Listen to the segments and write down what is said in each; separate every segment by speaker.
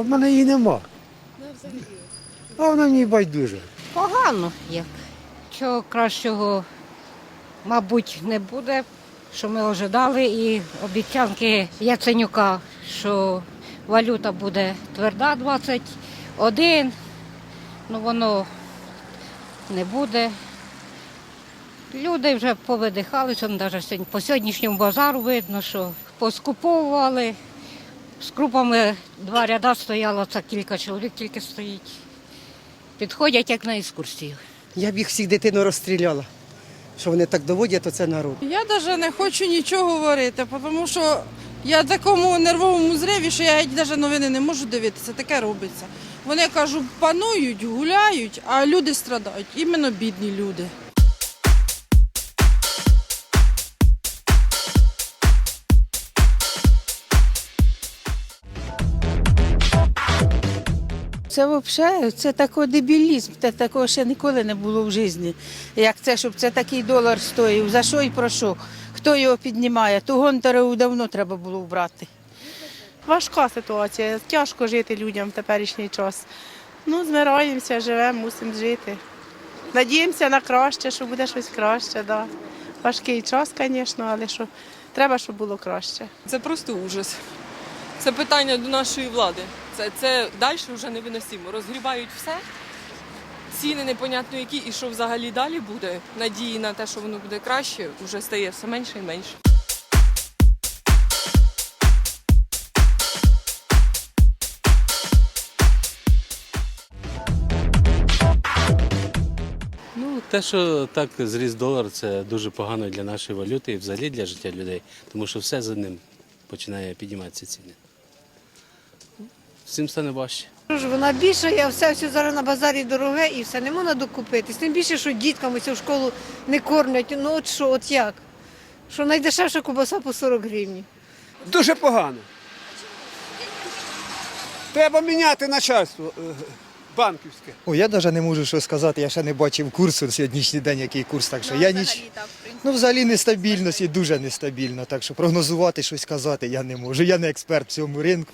Speaker 1: в мене її нема. А вона мені байдуже.
Speaker 2: Погано як. Чого кращого, мабуть, не буде, що ми ожидали, і обіцянки Яценюка, що валюта буде тверда 21, ну воно не буде. Люди вже повидихалися, навіть по сьогоднішньому базару видно, що поскуповували. З крупами два ряда стояло, це кілька чоловік тільки стоїть. Підходять як на екскурсію.
Speaker 3: Я б їх всіх дитину розстріляла. Що вони так доводять, то це народ.
Speaker 4: Я навіть не хочу нічого говорити, тому що я в такому нервовому зриві, що я навіть новини не можу дивитися, таке робиться. Вони кажу, панують, гуляють, а люди страдають, іменно бідні люди.
Speaker 5: Це взагалі це такий дебілізм, це такого ще ніколи не було в житті. Як це, щоб це такий долар стоїв, за що і про що? Хто його піднімає? Ту гонтареву давно треба було вбрати.
Speaker 6: Важка ситуація, тяжко жити людям в теперішній час. Ну, змираємося, живемо, мусимо жити. Надіємося на краще, що буде щось краще. Да. Важкий час, звісно, але що треба, щоб було краще.
Speaker 7: Це просто ужас. Це питання до нашої влади. Це, це далі вже невиносимо. Розгрібають все. Ціни непонятно які, і що взагалі далі буде. Надії на те, що воно буде краще, вже стає все менше і менше.
Speaker 8: Ну, те, що так зріс долар, це дуже погано для нашої валюти і взагалі для життя людей, тому що все за ним починає підніматися ціни. Всім стане важче.
Speaker 9: Вона більша, я все, все зараз на базарі дороге і все не можна докупитись. Тим більше, що діткам ось в школу не кормлять. Ну от що, от як? Що найдешевша кубаса по 40 гривень.
Speaker 1: Дуже погано. Треба міняти начальство е, банківське.
Speaker 10: О, я навіть не можу що сказати, я ще не бачив курсу на сьогоднішній день, який курс, так що я ніч... Ну, взагалі нестабільність і дуже нестабільно, так що прогнозувати щось сказати я не можу. Я не експерт в цьому ринку.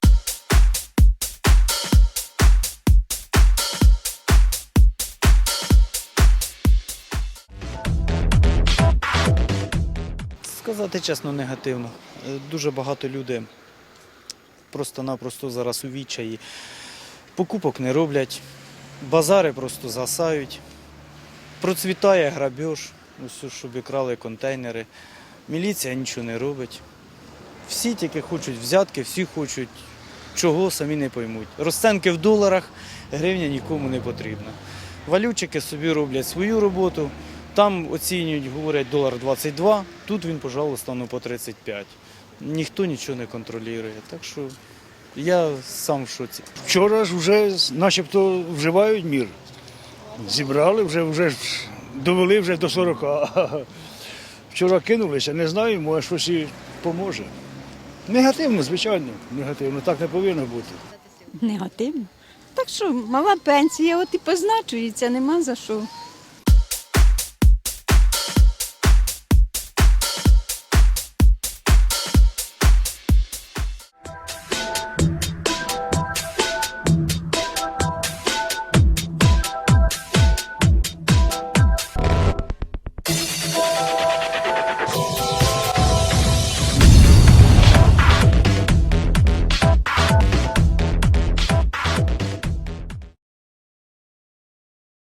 Speaker 11: Сказати чесно, негативно. Е, Дуже багато людей просто-напросто зараз у відчаї. Покупок не роблять, базари просто засають. Процвітає грабеж, ось щоб крали контейнери. Міліція нічого не робить. Всі тільки хочуть взятки, всі хочуть чого, самі не поймуть. Розценки в доларах, гривня нікому не потрібна. Валютчики собі роблять свою роботу. Там оцінюють, говорять, долар 22, тут він, пожалуйста, ну по 35. Ніхто нічого не контролює. Так що я сам в шоці.
Speaker 12: Вчора ж вже начебто вживають мір. Зібрали, вже, вже довели вже до 40. Вчора кинулися, не знаю, може щось і поможе. Негативно, звичайно, негативно, так не повинно бути.
Speaker 5: Негативно. Так що мала пенсія, от і позначується, нема за що.